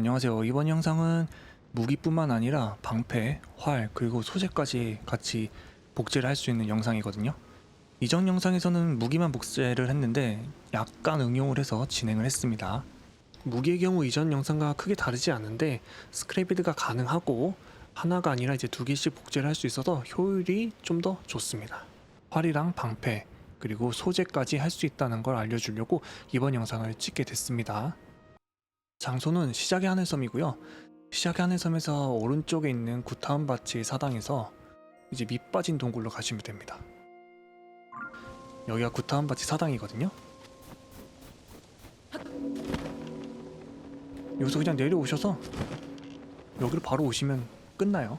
안녕하세요. 이번 영상은 무기뿐만 아니라 방패, 활, 그리고 소재까지 같이 복제를 할 수 있는 영상이거든요. 이전 영상에서는 무기만 복제를 했는데 약간 응용을 해서 진행을 했습니다. 무기의 경우 이전 영상과 크게 다르지 않은데 스크래비드가 가능하고 하나가 아니라 이제 두 개씩 복제를 할 수 있어서 효율이 좀 더 좋습니다. 활이랑 방패 그리고 소재까지 할 수 있다는 걸 알려주려고 이번 영상을 찍게 됐습니다. 장소는 시작의 하늘섬이고요. 시작의 하늘섬에서 오른쪽에 있는 구타운 바치 사당에서 이제 밑 빠진 동굴로 가시면 됩니다. 여기가 구타운 바치 사당이거든요. 여기서 그냥 내려오셔서 여기로 바로 오시면 끝나요.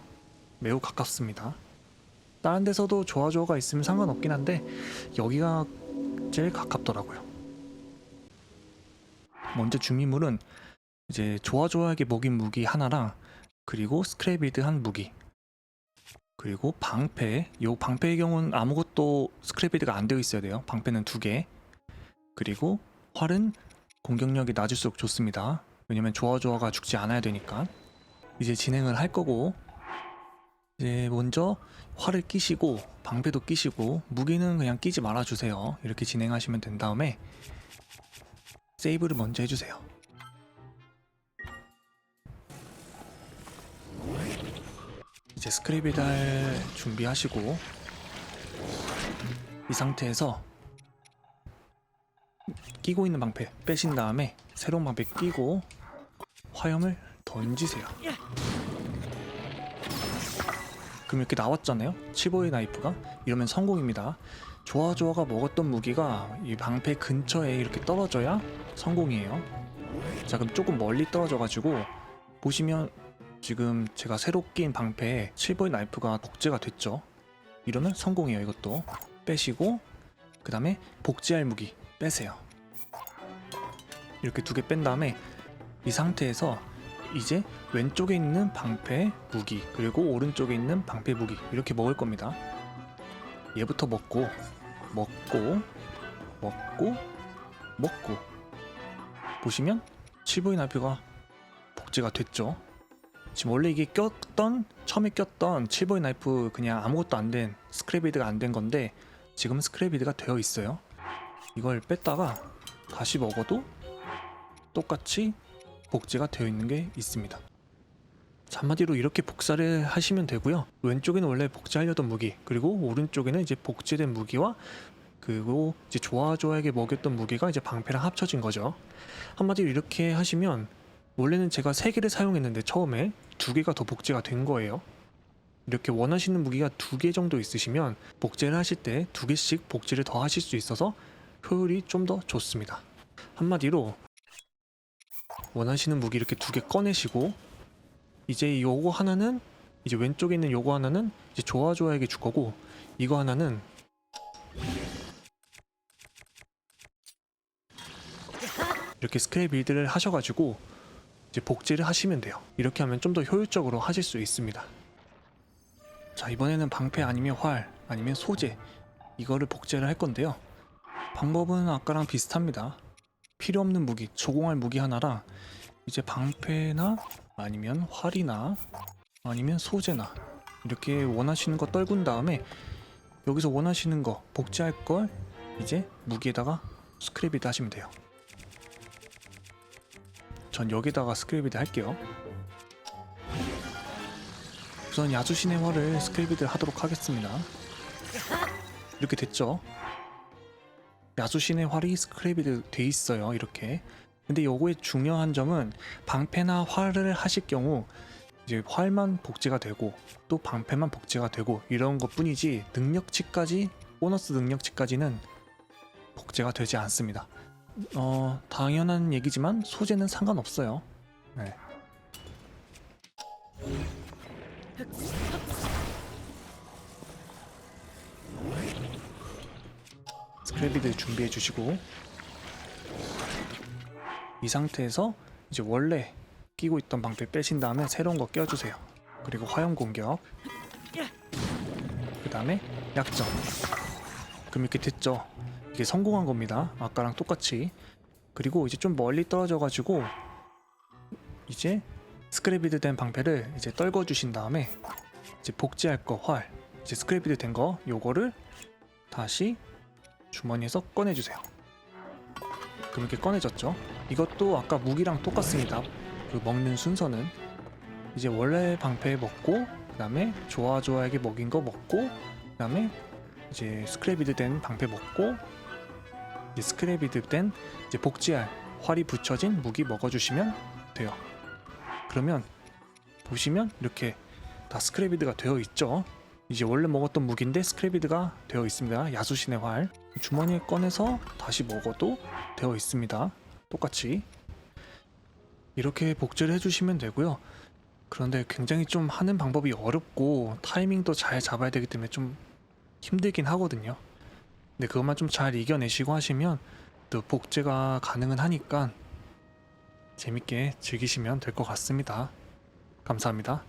매우 가깝습니다. 다른 데서도 조화조화가 있으면 상관없긴 한데 여기가 제일 가깝더라고요. 먼저 준비물은 이제 조화조화하게 먹인 무기 하나랑 그리고 스크래비드 한 무기. 그리고 방패. 요 방패의 경우는 아무것도 스크래비드가 안 되어 있어야 돼요. 방패는 두 개. 그리고 활은 공격력이 낮을수록 좋습니다. 왜냐면 조화조화가 죽지 않아야 되니까. 이제 진행을 할 거고. 이제 먼저 활을 끼시고 방패도 끼시고 무기는 그냥 끼지 말아 주세요. 이렇게 진행하시면 된 다음에 세이브를 먼저 해주세요 이제 스크립이드 할 준비하시고 이 상태에서 끼고 있는 방패 빼신 다음에 새로운 방패 끼고 화염을 던지세요. 그럼 이렇게 나왔잖아요. 치보의 나이프가 이러면 성공입니다. 조아조아가 먹었던 무기가 이 방패 근처에 이렇게 떨어져야 성공이에요. 자 그럼 조금 멀리 떨어져 가지고 보시면 지금 제가 새로 낀 방패에 실버의 나이프가 복제가 됐죠. 이러면 성공이에요. 이것도 빼시고 그 다음에 복제할 무기 빼세요. 이렇게 두 개 뺀 다음에 이 상태에서 이제 왼쪽에 있는 방패 무기 그리고 오른쪽에 있는 방패 무기 이렇게 먹을 겁니다. 얘부터 먹고 먹고 먹고 먹고 보시면 실버의 나이프가 복제가 됐죠. 지금 원래 이게 꼈던 처음에 꼈던 칠보이 나이프 그냥 아무것도 안 된 스크래비드가 안 된 건데 지금 스크래비드가 되어 있어요. 이걸 뺐다가 다시 먹어도 똑같이 복제가 되어 있는 게 있습니다. 자, 한마디로 이렇게 복사를 하시면 되고요. 왼쪽에는 원래 복제하려던 무기, 그리고 오른쪽에는 이제 복제된 무기와 그리고 이제 조아조아에게 먹였던 무기가 이제 방패랑 합쳐진 거죠. 한마디로 이렇게 하시면 원래는 제가 세 개를 사용했는데 처음에 두 개가 더 복제가 된 거예요. 이렇게 원하시는 무기가 두개 정도 있으시면 복제를 하실 때두 개씩 복제를 더 하실 수 있어서 효율이 좀 더 좋습니다. 한마디로 원하시는 무기 이렇게 두개 꺼내시고 이제 요거 하나는 이제 왼쪽에 있는 요거 하나는 이제 조아조아에게 줄 거고 이거 하나는 이렇게 스크랩 빌드를 하셔가지고 이제 복제를 하시면 돼요. 이렇게 하면 좀 더 효율적으로 하실 수 있습니다. 자 이번에는 방패 아니면 활 아니면 소재 이거를 복제를 할 건데요. 방법은 아까랑 비슷합니다. 필요 없는 무기, 조공할 무기 하나랑 이제 방패나 아니면 활이나 아니면 소재나 이렇게 원하시는 거 떨군 다음에 여기서 원하시는 거 복제할 걸 이제 무기에다가 스크래비드 하시면 돼요. 전 여기다가 스크래비드 할게요. 우선 야수신의 활을 스크래비드 하도록 하겠습니다. 이렇게 됐죠? 야수신의 활이 스크래비드 돼 있어요. 이렇게. 근데 요거의 중요한 점은 방패나 활을 하실 경우 이제 활만 복제가 되고 또 방패만 복제가 되고 이런 것 뿐이지 능력치까지 보너스 능력치까지는 복제가 되지 않습니다. 어 당연한 얘기지만 소재는 상관없어요. 네. 스크래비드 준비해 주시고 이 상태에서 이제 원래 끼고 있던 방패 빼신 다음에 새로운 거 껴주세요. 그리고 화염 공격. 그 다음에 약점. 이렇게 됐죠. 이게 성공한 겁니다. 아까랑 똑같이. 그리고 이제 좀 멀리 떨어져가지고 이제 스크래비드 된 방패를 이제 떨궈 주신 다음에 이제 복제할 거 활 이제 스크래비드 된 거 요거를 다시 주머니에서 꺼내 주세요. 그럼 이렇게 꺼내졌죠? 이것도 아까 무기랑 똑같습니다. 그 먹는 순서는 이제 원래 방패 먹고 그 다음에 좋아 좋아하게 먹인 거 먹고 그 다음에 이제 스크래비드 된 방패 먹고 이제 스크래비드 된 이제 복제할 활이 붙여진 무기 먹어주시면 돼요. 그러면 보시면 이렇게 다 스크래비드가 되어 있죠. 이제 원래 먹었던 무기인데 스크래비드가 되어 있습니다. 야수신의 활 주머니에 꺼내서 다시 먹어도 되어 있습니다. 똑같이 이렇게 복제를 해주시면 되고요. 그런데 굉장히 좀 하는 방법이 어렵고 타이밍도 잘 잡아야 되기 때문에 좀 힘들긴 하거든요. 근데 그것만 좀 잘 이겨내시고 하시면 또 복제가 가능은 하니까 재밌게 즐기시면 될 것 같습니다. 감사합니다.